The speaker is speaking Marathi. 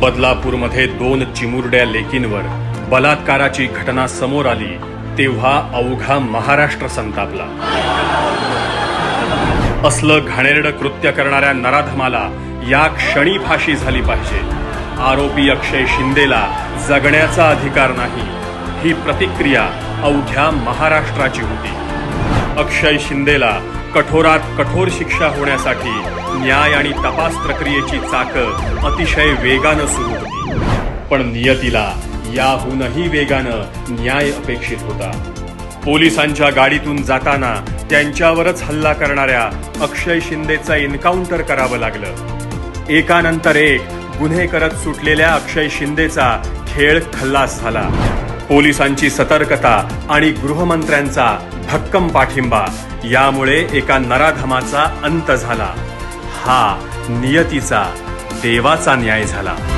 बदलापूरमध्ये दोन चिमुरड्या लेकींवर बलात्काराची घटना समोर आली तेव्हा अवघा महाराष्ट्र संतापला. असलं घाणेरडं कृत्य करणाऱ्या नराधमाला या क्षणी फाशी झाली पाहिजे. आरोपी अक्षय शिंदेला जगण्याचा अधिकार नाही. ही प्रतिक्रिया अवघ्या महाराष्ट्राची होती. अक्षय शिंदेला कठोरात कठोर शिक्षा होण्यासाठी न्याय आणि तपास प्रक्रियेची चाकं अतिशय वेगानं सुरू होती. पण नियतीला याहूनही वेगानं न्याय अपेक्षित होता. पोलिसांच्या गाडीतून जाताना त्यांच्यावरच हल्ला करणाऱ्या अक्षय शिंदेचं एन्काउंटर करावं लागलं. एकानंतर एक गुन्हे करत सुटलेल्या अक्षय शिंदेचा खेळ खल्लास झाला. पोलिसांची सतर्कता आणि गृहमंत्र्यांचा भक्कम पाठिंबा. यामुळे एका नराधमाचा अंत झाला. हा नियतीचा देवाचा न्याय झाला.